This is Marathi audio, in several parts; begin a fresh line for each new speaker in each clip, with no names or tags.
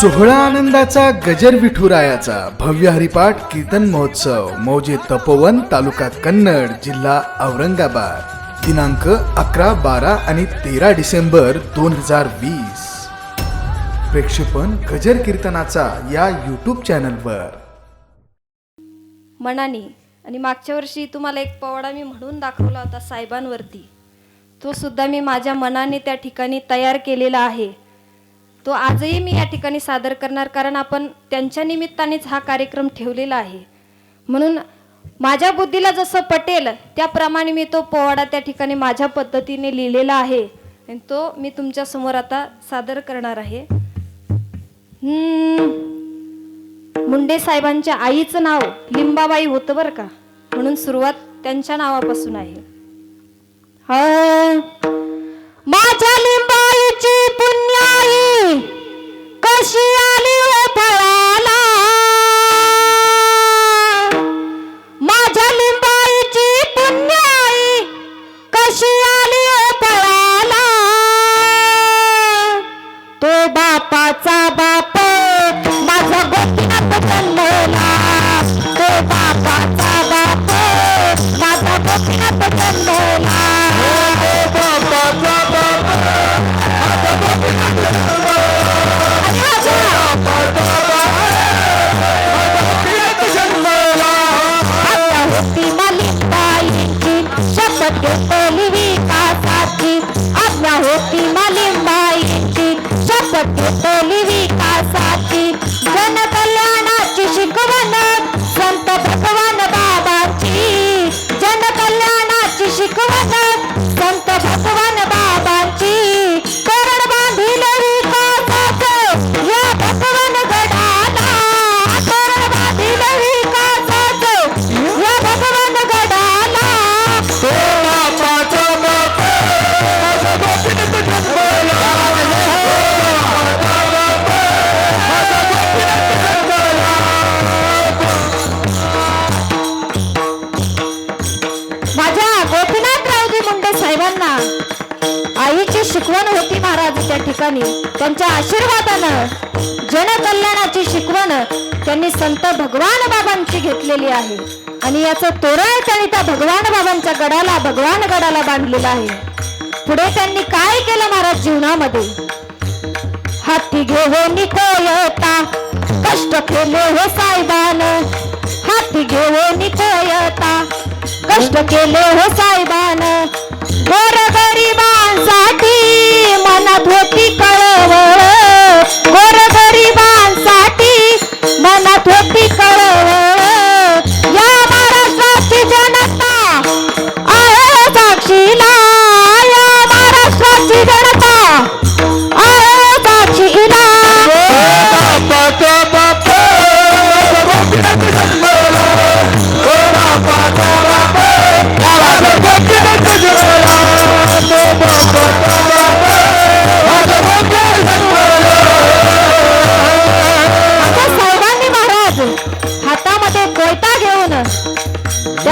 सोहळा आनंदाचा गजर विठुरायाचा. भव्य हरिपाठ कीर्तन महोत्सव. मौजे तपोवन तालुका कन्नड जिल्हा औरंगाबाद. दिनांक अकरा बारा आणि तेरा डिसेंबर दोन हजार वीस. प्रेक्षेपण गजर कीर्तनाचा या यूट्यूब चॅनलवर
मनाने आणि मागच्या वर्षी तुम्हाला एक पवाडा मी म्हणून दाखवला होता साहेबांवरती. तो सुद्धा मी माझ्या मनाने त्या ठिकाणी तयार केलेला आहे. तो आजही मी या ठिकाणी सादर करणार कारण आपण त्यांच्या निमित्तानेच हा कार्यक्रम ठेवलेला आहे. म्हणून माझ्या बुद्धीला जसं पटेल त्याप्रमाणे मी तो पोवाडा त्या ठिकाणी माझ्या पद्धतीने लिहिलेला आहे. आणि तो मी तुमच्यासमोर आता सादर करणार आहे. हम्म. मुंडे साहेबांच्या आईचं नाव लिंबाबाई होतं बरं का? म्हणून सुरुवात त्यांच्या नावापासून आहे. माझ्या लिंबाईची पुण्याई कशी आली आणि त्यांच्या आशीर्वादानं जनकल्याणाची शिकवण त्यांनी संत भगवान बाबांची घेतलेली आहे. आणि याचं तोरण त्यांनी त्या भगवान बाबांच्या गडाला भगवान गडाला बांधलेलं आहे. पुढे त्यांनी काय केलं महाराज जीवनामध्ये? हाती घेऊन कोयता कष्ट केले हो साहेबान हाती घेऊन कोयता कष्ट केले हो साहेबान गोर गरिबांसाठी मनात होती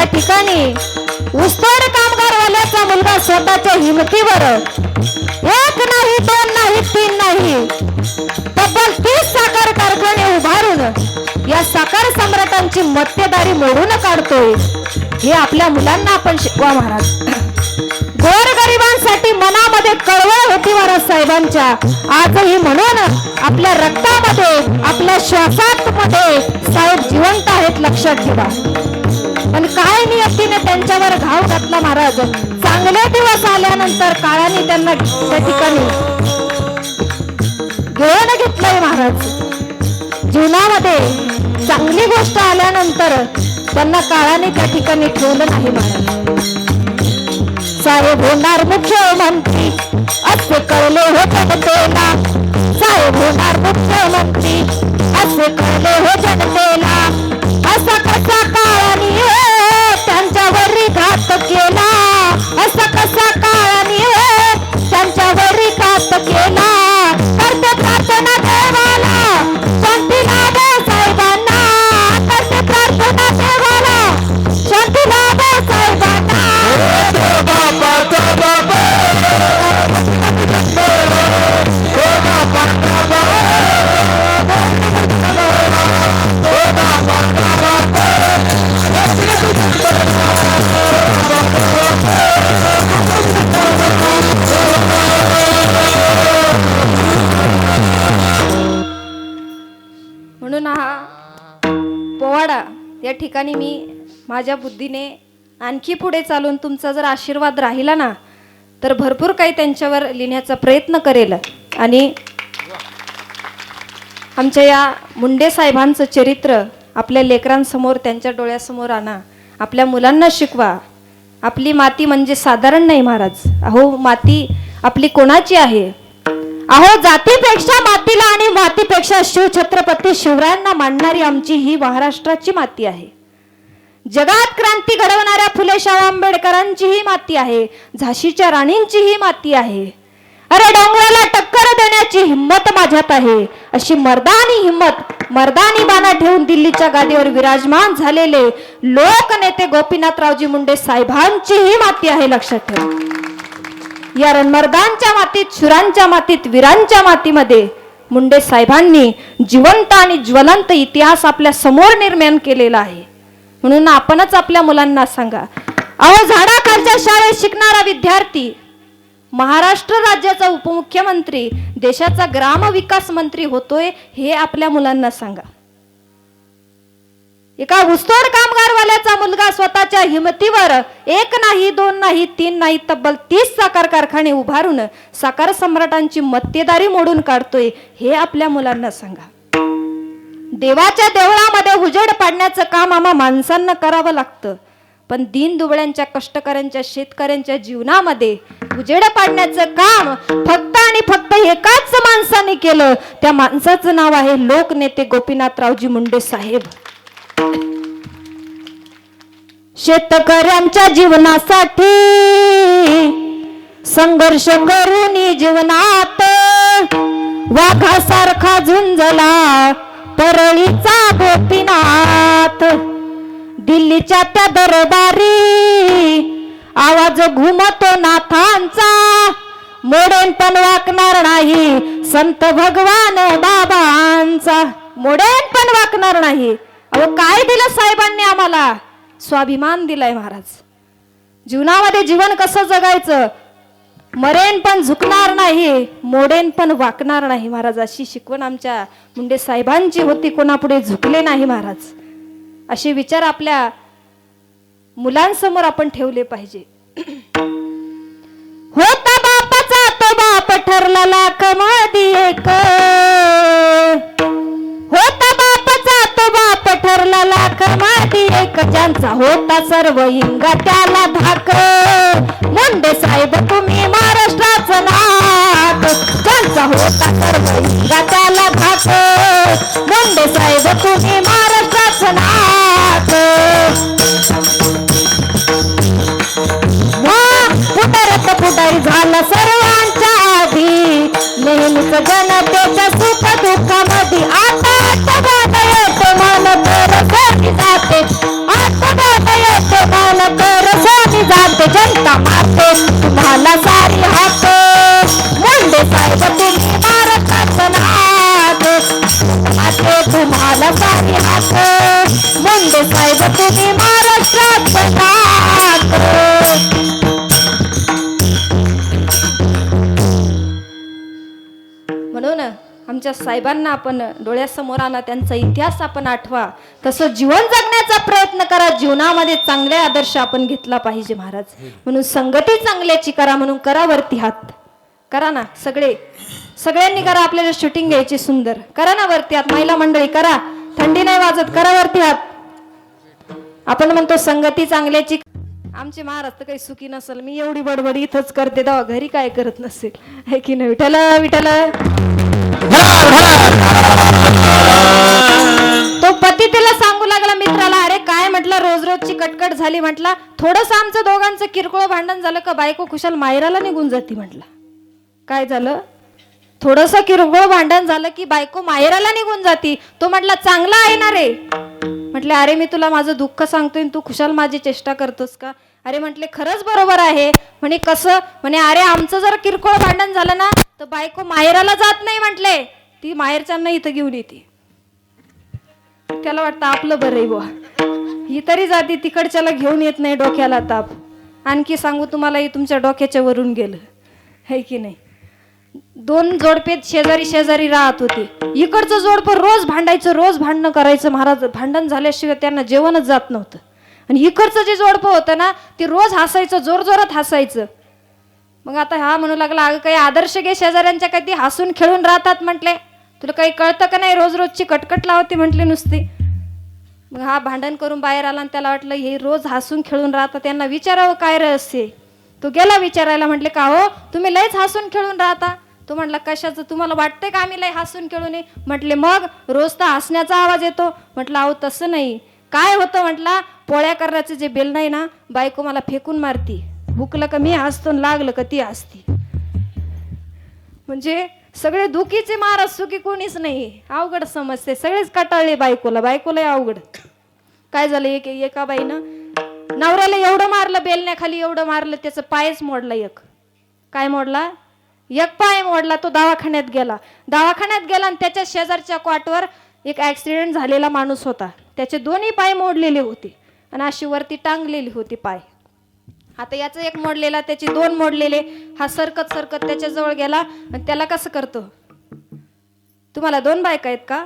या ठिकाणी ऊसतोड कामगारवाल्याचा मुलगा स्वतःच्या हिमतीवर एक नाही दोन नाही तीन नाही तब्बल तीस साखर कारखाने उभारून या साखर सम्राटांची मक्तेदारी मोडून काढतोय. हे आपल्या मुलांना आपण शिकवा महाराज. गोरगरिबांसाठी मनामध्ये कळवळ होती महाराज साहेबांच्या. आजही म्हणून आपल्या रक्तामध्ये आपल्या श्वासात मध्ये साहेब जिवंत आहेत लक्षात ठेवा. पण काय नियतीने त्यांच्यावर घाव घातला महाराज. चांगले दिवस आल्यानंतर काळाने त्यांना त्या ठिकाणी घेऊन घेतलंय महाराज. जीवनामध्ये चांगली गोष्ट आल्यानंतर त्यांना काळाने त्या ठिकाणी ठेवलं नाही महाराज. साहेब होणार मुख्यमंत्री असे कळले हो साहेब होणार मुख्यमंत्री असे कळले हो असा कसा काळाने हो त्यांच्यावरही घात केला. असा कसा काळाने हो त्यांच्यावरही घात केला. माझ्या बुद्धीने आणखी पुढे चालून तुमचा जर आशीर्वाद राहिला ना तर भरपूर काही त्यांच्यावर लिहिण्याचा प्रयत्न करेल. आणि आमच्या या मुंडे साहेबांचं चरित्र आपल्या लेकरांसमोर त्यांच्या डोळ्यासमोर आणा. आपल्या मुलांना शिकवा. आपली माती म्हणजे साधारण नाही महाराज. अहो माती आपली कोणाची आहे? अहो जातीपेक्षा मातीला आणि मातीपेक्षा शिवछत्रपती शिवरायांना मांडणारी आमची ही महाराष्ट्राची माती आहे. जगात क्रांती घडवणाऱ्या फुले शाह आंबेडकरांची ही माती आहे झाशीच्या राणींची ही माती आहे. अरे डोंगराला टक्कर देण्याची हिंमत माझ्यात आहे. अशी मर्दानी हिंमत मर्दानी बाणा ठेवून दिल्लीच्या गादीवर विराजमान झालेले लोकनेते गोपीनाथरावजी मुंडे साहेबांची ही माती आहे लक्षात ठेव. या रणमर्दांच्या मातीत शुरांच्या मातीत वीरांच्या मातीमध्ये मुंडे साहेबांनी जिवंत आणि ज्वलंत इतिहास आपल्यासमोर निर्माण केलेला आहे. म्हणून आपणच आपल्या मुलांना सांगा. अहो झाडाखालच्या शाळेत शिकणारा विद्यार्थी महाराष्ट्र राज्याचा उपमुख्यमंत्री देशाचा ग्रामविकास मंत्री होतोय हे आपल्या मुलांना सांगा. एका ऊसतोड कामगारवाल्याचा मुलगा स्वतःच्या हिमतीवर एक नाही दोन नाही तीन नाही तब्बल तीस साखर कारखाने उभारून साखर सम्राटांची मत्तेदारी मोडून काढतोय हे आपल्या मुलांना सांगा. देवाच्या देवळामध्ये उजेड पाडण्याचं काम आम्हा माणसांना करावं लागतं. पण दीन दुबळ्यांच्या कष्टकऱ्यांच्या शेतकऱ्यांच्या जीवनामध्ये उजेड पाडण्याचं काम फक्त आणि फक्त एकाच माणसाने केलं. त्या माणसाचं नाव आहे लोकनेते गोपीनाथरावजी मुंडे साहेब. शेतकऱ्यांच्या जीवनासाठी संघर्ष करून जीवनात वाघासारखा झुंजला. परळीचा गोपीनाथ. दिल्लीच्या त्या दरबारी आवाज घुमतो नाथांचा. मोडेन पण वाकणार नाही संत भगवान बाबांचा. मोडेन पण वाकणार नाही. अहो काय दिलं साहेबांनी आम्हाला? स्वाभिमान दिलाय महाराज. जीवनामध्ये जीवन कसं जगायचं? मरेन पण झुकणार नाही मोडेन पण वाकणार नाही महाराज. अशी शिकवण आमच्या मुंडे साहेबांची होती कोणापुढे झुकले नाही महाराज. असे विचार आपल्या मुलांसमोर आपण ठेवले पाहिजे. होता बापाचा तो बाप ठरला लाख मादी एक. ठरला लाख एक ज्यांचा होता सर्व इंगा त्याला धाक मुंडे साहेब तुम्ही महाराष्ट्राचं नाक ज्यांचा होता सर्व इंगा त्याला धाक मुंडे साहेब तुम्ही महाराष्ट्राचं नाक पुटरत पुटाई झालं सर्वांच्या आधी. नेहमीच जनतेच्या सुख दुःखामध्ये आता साहेब तुम्ही महाराष्ट्रात म्हणून आमच्या साहेबांना आपण डोळ्यासमोर आणा त्यांचा इतिहास आपण आठवा. तसं जीवन जगण्याचा प्रयत्न करा जीवनामध्ये चांगले आदर्श आपण घेतला पाहिजे महाराज. म्हणून संगती चांगल्याची करा म्हणून करा वरती हात. करा ना सगळे. सगळ्यांनी करा आपल्याला शूटिंग घ्यायची सुंदर. करा ना वरती हात महिला मंडळी करा. थंडी नाही वाजत करा वरती हात. आपण म्हणतो संगती चांगल्याची. आमचे महाराज तर काही सुखी नसेल. मी एवढी बडबड इथंच करते. तेव्हा घरी काय करत नसेल. आहे की नाही? विठ्ठल विठ्ठल. तो पती त्याला सांगू लागला मित्राला अरे काय म्हटलं? रोज रोजची कटकट झाली म्हटला. थोडस आमचं दोघांचं किरकोळ भांडण झालं का बायको खुशाल मायराला निघून जाती म्हटला. काय झालं? थोडस किरकोळ भांडण झालं की बायको माहेराला निघून जाती. तो म्हटला चांगला आहे ना रे. म्हटले अरे मी तुला माझं दुःख सांगतोय तू खुशाल माझी चेष्टा करतोस का? अरे म्हटले खरंच बरोबर आहे. म्हणे कसं? म्हणे अरे आमचं जर किरकोळ भांडण झालं ना तर बायको माहेराला जात नाही म्हटले. ती माहेरच्यांना इथं घेऊन येते. त्याला वाटतं आपलं बरं आहे बुवा. ही तरी जाती तिकडच्याला घेऊन येत नाही डोक्याला ताप. आणखी सांगू तुम्हाला ही तुमच्या डोक्याच्या वरून गेलं. है की नाही? दोन जोडपे शेजारी शेजारी राहत होते. इकडचं जोडपं रोज भांडायचं रोज भांडणं करायचं. महाराज भांडण झाल्याशिवाय त्यांना जेवणच जात नव्हतं. आणि इकडचं जे जोडपं होतं ना ते रोज हसायचं जोर जोरात हसायचं. मग आता हा म्हणू लागला अगं काही आदर्श घे शेजाऱ्यांच्या काही हसून खेळून राहतात म्हटले. तुला काही कळतं का नाही? रोज रोजची कटकट लावते म्हटले नुसती. मग हा भांडण करून बाहेर आला आणि त्याला वाटलं हे रोज हसून खेळून राहतात. त्यांना विचारावं काय रहस्य तो गेला विचारायला म्हटले का हो? तुम्ही लयच हसून खेळून राहता. तो म्हटला कशाचं? तुम्हाला वाटतंय का आम्ही लय हसून खेळून म्हटले मग रोज तर हसण्याचा आवाज येतो. म्हटलं अहो तसं नाही. काय होतं? म्हटला पोळ्या करण्याचं जे बेल नाही ना बायको मला फेकून मारती. हुकलं का मी हसतो लागलं का ती हसती. म्हणजे सगळे दुखीचे महाराज सुखी कोणीच नाही. अवघड समजते. सगळेच कटाळले बायकोला. बायकोला अवघड. काय झालं? एक एका बाईनं नवऱ्याला एवढं मारलं बेलण्याखाली एवढं मारलं त्याचं पायच मोडला एक. काय मोडला? एक पाय मोडला तो दवाखान्यात गेला. दवाखान्यात गेला आणि त्याच्या शेजारच्या क्वाटवर एक ॲक्सिडेंट झालेला माणूस होता. त्याचे दोन्ही पाय मोडलेले होते आणि अशी वरती टांगलेली होती पाय. आता याचं एक मोडलेला त्याचे दोन मोडलेले हा सरकत सरकत त्याच्याजवळ गेला आणि त्याला कसं करतो? तुम्हाला दोन बायका आहेत का?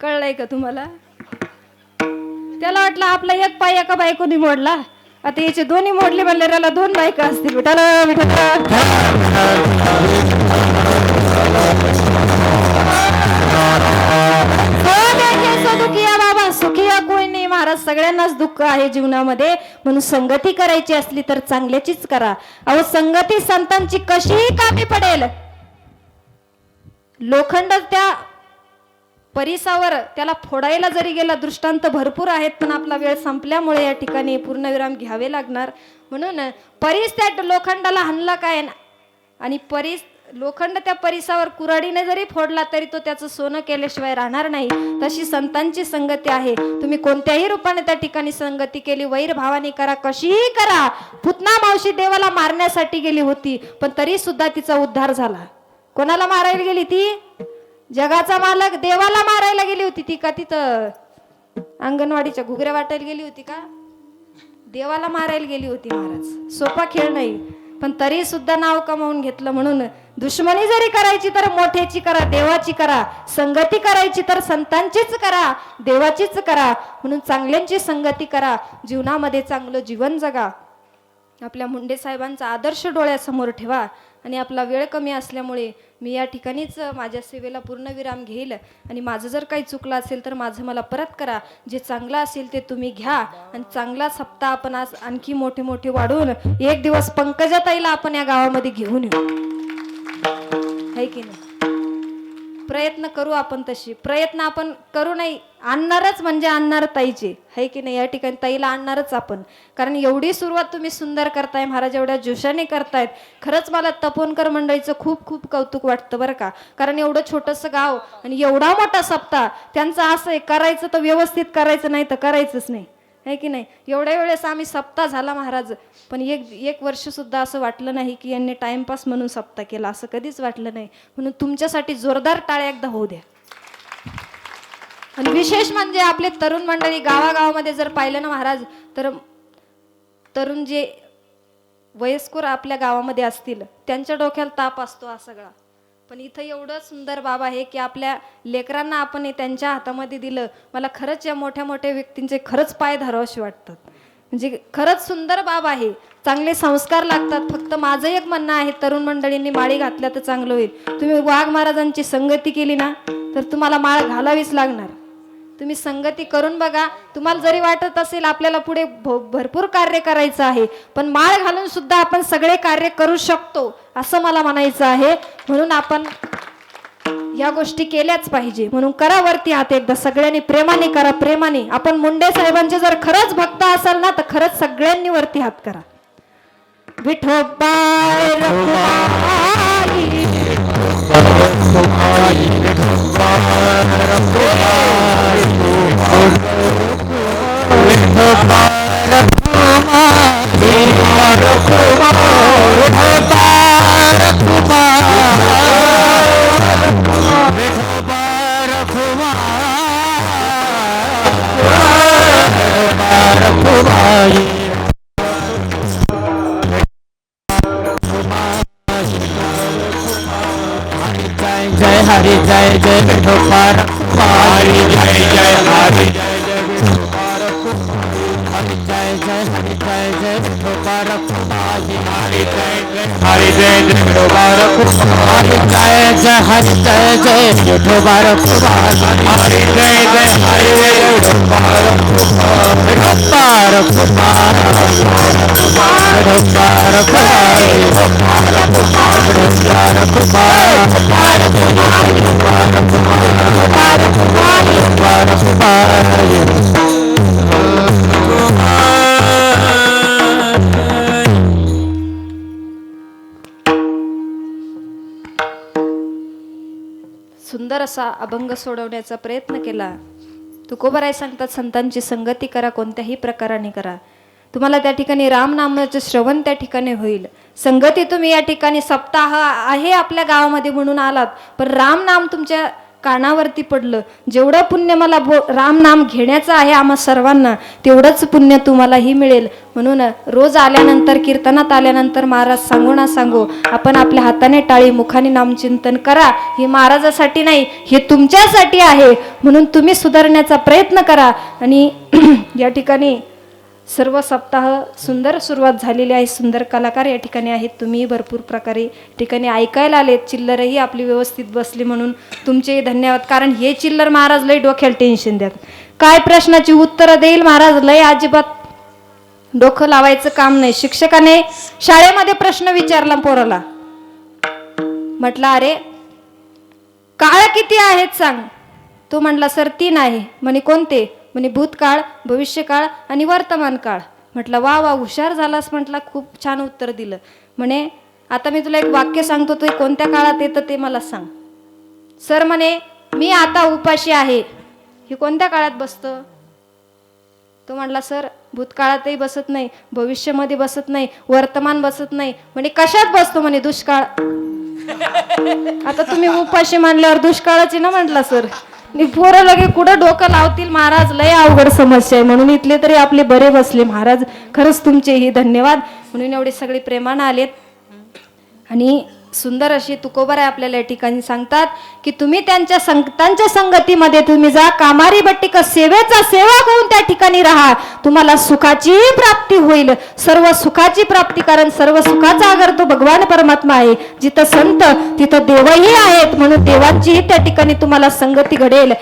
कळलंय का तुम्हाला? त्याला वाटलं आपला एक पाय एका बायकोनी मोडला. आता याचे दोन्ही मोडले म्हणले त्याला दोन बायका असतील विठाला विठाला बाबा सुखिया कोणी नाही. महाराज सगळ्यांनाच दुःख आहे जीवनामध्ये. म्हणून संगती करायची असली तर चांगल्याचीच करा. अहो संगती संतांची कशीही कामी पडेल. लोखंड त्या परिसावर त्याला फोडायला जरी गेला दृष्टांत भरपूर आहेत पण आपला वेळ संपल्यामुळे या ठिकाणी पूर्णविराम घ्यावे लागणार. म्हणून परीस त्या लोखंडाला हणला काय? ना आणि परीस लोखंड त्या परिसावर कुराडीने जरी फोडला तरी तो त्याचं सोनं केल्याशिवाय राहणार नाही. तशी संतांची संगती आहे. तुम्ही कोणत्याही रूपाने त्या ठिकाणी संगती केली वैरभावाने करा कशीही करा. पुतना मावशी देवाला मारण्यासाठी गेली होती पण तरी सुद्धा तिचा उद्धार झाला. कोणाला मारायला गेली ती? जगाचा मालक देवाला मारायला गेली होती ती का तिथं? अंगणवाडीच्या घुगऱ्या वाटायला गेली होती का? देवाला मारायला गेली होती महाराज. सोपा खेळ नाही. पण तरी सुद्धा नाव कमावून घेतलं म्हणून. दुश्मनी जरी करायची तर मोठ्याची करा देवाची करा. संगती करायची तर संतांचीच करा देवाचीच करा. म्हणून चांगल्यांची संगती करा. जीवनामध्ये चांगलं जीवन जगा. आपल्या मुंडे साहेबांचा आदर्श डोळ्यासमोर ठेवा. आणि आपला वेळ कमी असल्यामुळे मी या ठिकाणीच माझ्या सेवेला पूर्णविराम घेईल. आणि माझं जर काही चुकलं असेल तर माझं मला परत करा. जे चांगलं असेल ते तुम्ही घ्या. आणि चांगला सप्ताह आपण आज आणखी मोठे मोठे वाढवून एक दिवस पंकजाताईला आपण या गावामध्ये घेऊन येऊ. है की नाही? प्रयत्न करू आपण तशी. प्रयत्न आपण करू नाही. आणणारच म्हणजे आणणार ताईचे. आहे की नाही? या ठिकाणी ताईला आणणारच आपण. कारण एवढी सुरुवात तुम्ही सुंदर करताय महाराज एवढ्या जोशाने करतायत. खरंच मला तपोनकर मंडळीचं खूप खूप कौतुक वाटतं बरं का. कारण एवढं छोटंसं गाव आणि एवढा मोठा सप्ताह त्यांचं असं आहे करायचं तर व्यवस्थित करायचं नाही तर करायचंच नाही. आहे की नाही? एवढ्या वेळेस आम्ही सप्ताह झाला महाराज. पण एक एक वर्ष सुद्धा असं वाटलं नाही की यांनी टाइमपास म्हणून सप्ताह केला. असं कधीच वाटलं नाही. म्हणून तुमच्यासाठी जोरदार टाळ्या एकदा होऊ द्या. आणि विशेष म्हणजे आपले तरुण मंडळी गावागावामध्ये जर पाहिलं ना महाराज तर तरुण जे वयस्कर आपल्या गावामध्ये असतील त्यांच्या डोक्याला ताप असतो हा सगळा. पण इथं एवढं सुंदर बाब आहे की आपल्या लेकरांना आपण हे त्यांच्या हातामध्ये दिलं. मला खरंच या मोठ्या मोठ्या व्यक्तींचे खरंच पाय धरावशी वाटतात. म्हणजे खरंच सुंदर बाब आहे. चांगले संस्कार लागतात. फक्त माझं एक म्हणणं आहे तरुण मंडळींनी माळी घातल्या तर चांगलं होईल. तुम्ही वाघ महाराजांची संगती केली ना तर तुम्हाला माळ घालावीच लागणार. तुम्ही संगती करून बघा. तुम्हाला जरी वाटत असेल आपल्याला पुढे भ- भरपूर कार्य करायचं आहे पण माळ घालून सुद्धा आपण सगळे कार्य करू शकतो असं मला म्हणायचं आहे. म्हणून आपण या गोष्टी केल्याच पाहिजे. म्हणून करा वरती हात एकदा सगळ्यांनी प्रेमाने करा प्रेमाने. आपण मुंडे साहेबांचे जर खरंच भक्त असाल ना तर खरंच सगळ्यांनी वरती हात करा. विठोबाय Mubarak
Mubarak जय विठोबार हरी जय जय हरी जय विठोबार विठोबार विठोबार
सुंदर असा अभंग सोडवण्याचा प्रयत्न केला. तुकोबराय सांगतात संतांची संगती करा कोणत्याही प्रकाराने करा. तुम्हाला त्या ठिकाणी रामनामाचं श्रवण त्या ठिकाणी होईल. संगती तुम्ही या ठिकाणी सप्ताह आहे आपल्या गावामध्ये म्हणून आलात पण रामनाम तुमच्या कानावरती पडलं. जेवढं पुण्य मला बो रामनाम घेण्याचं आहे आम्हा सर्वांना तेवढंच पुण्य तुम्हालाही मिळेल. म्हणून रोज आल्यानंतर कीर्तनात आल्यानंतर महाराज सांगू ना सांगू आपण आपल्या हाताने टाळी मुखाने नामचिंतन करा. हे महाराजासाठी नाही हे तुमच्यासाठी आहे. म्हणून तुम्ही सुधारण्याचा प्रयत्न करा. आणि या ठिकाणी सर्व सप्ताह सुंदर सुरुवात झालेली आहे. सुंदर कलाकार या ठिकाणी आहेत. तुम्ही भरपूर प्रकारे ठिकाणी ऐकायला आलेत चिल्लरही आपली व्यवस्थित बसली म्हणून तुमचे धन्यवाद. कारण हे चिल्लर महाराज लय डोक्याला टेन्शन द्यात काय प्रश्नाची उत्तरं देईल महाराज? लय अजिबात डोकं लावायचं काम नाही. शिक्षकाने शाळेमध्ये प्रश्न विचारला पोराला. म्हटलं अरे काळ किती आहेत सांग. तो म्हणला सर तीन आहे. म्हणे कोणते? म्हणे भूतकाळ भविष्यकाळ आणि वर्तमान काळ म्हटलं वा वा हुशार झालास म्हटलं खूप छान उत्तर दिलं. म्हणे आता मी तुला एक वाक्य सांगतो तू कोणत्या काळात येतं ते मला सांग. सर म्हणे मी आता उपाशी आहे. हे कोणत्या काळात बसतं? तो म्हटला सर भूतकाळातही बसत नाही भविष्यामध्ये बसत नाही वर्तमान बसत नाही. म्हणे कशात बसतो? म्हणे दुष्काळ. आता तुम्ही उपाशी मानल्यावर दुष्काळाची ना म्हटला सर. पोरं लगे कुठं डोकं लावतील? महाराज लय अवघड समस्या आहे. म्हणून इथले तरी आपले बरे बसले. महाराज खरंच तुमचेही धन्यवाद. म्हणून एवढे सगळे प्रेमानं आलेत. आणि सुंदर अशी तुकोबर आहे आपल्याला या ठिकाणी सांगतात की तुम्ही त्यांच्या संगतांच्या संगतीमध्ये तुम्ही जा कामारी बट्टिक सेवेचा सेवक होऊन त्या ठिकाणी राहा. तुम्हाला सुखाची प्राप्ती होईल. सर्व सुखाची प्राप्ती कारण सर्व सुखाचा अगर तो भगवान परमात्मा आहे. जिथं संत तिथं देवही आहेत. म्हणून देवांचीही त्या ठिकाणी तुम्हाला संगती घडेल.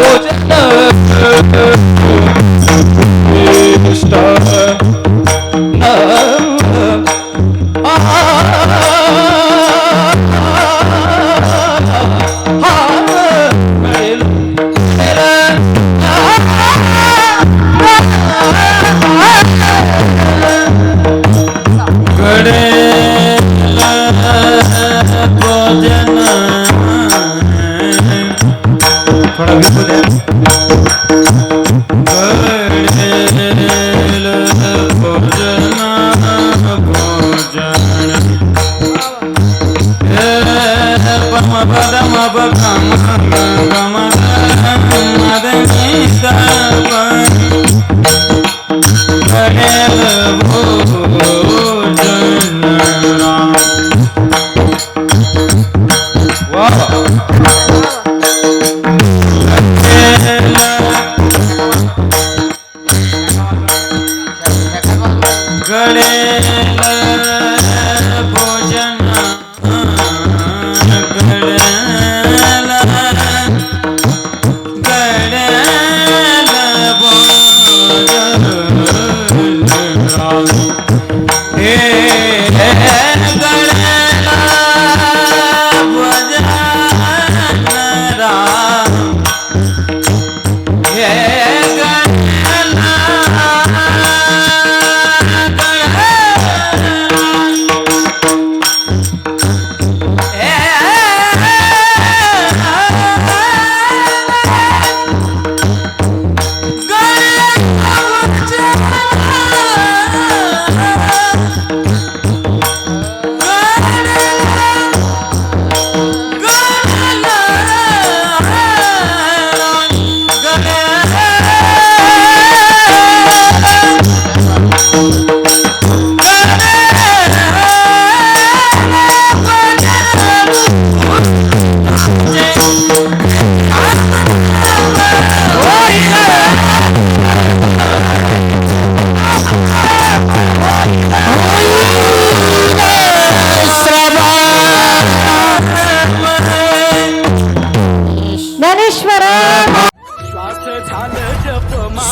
अभंगाचे-
हा
Rama
Rama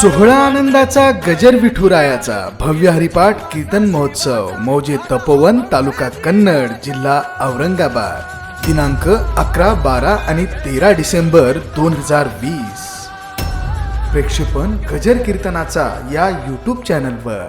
सोहळा आनंदाचा गजर विठुरायाचा भव्य हरिपाठ कीर्तन महोत्सव मौजे तपोवन तालुका कन्नड जिल्हा औरंगाबाद. दिनांक अकरा बारा आणि तेरा डिसेंबर दोन हजार वीस. प्रेक्षेपण गजर कीर्तनाचा या यूट्यूब चॅनलवर